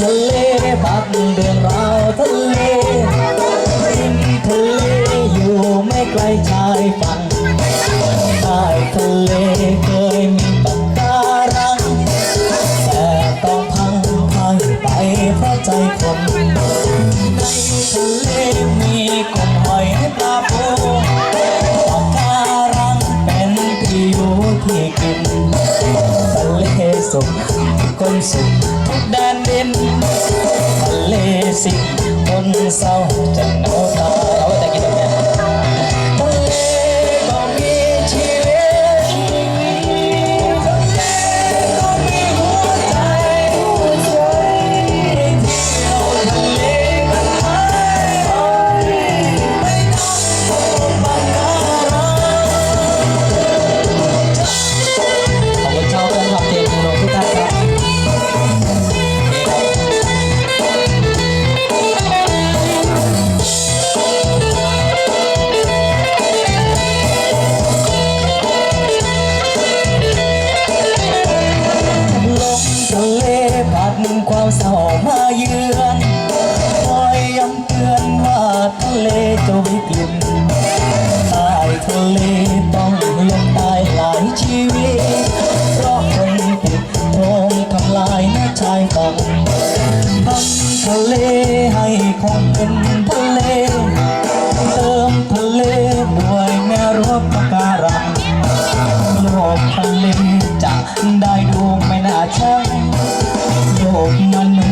ทะเลบักเดือนเราทะเลริมทะเลอยู่ไม่ไกลชายฝั่งใต้ทะเลเคยมีปะการังแต่ต้องพังพังไปเพราะใจคน สุขคนสุขแดนดินทะเลสิคนเศร้าจะเหงาตายาวเศร้ามาเยือนคอยย้ำเตือนว่าทะเลจะวิกฤตนตายทะเลต้องยอมตายหลายชีวิต เพราะคนผิดโรมทำลายหน้าชายฝั่งทำทะเลให้คงเป็นทะเล เติมทะเลด้วยแม่รบปะการังโลกทะเลจะได้ดูไม่น่าช่าง Oh no.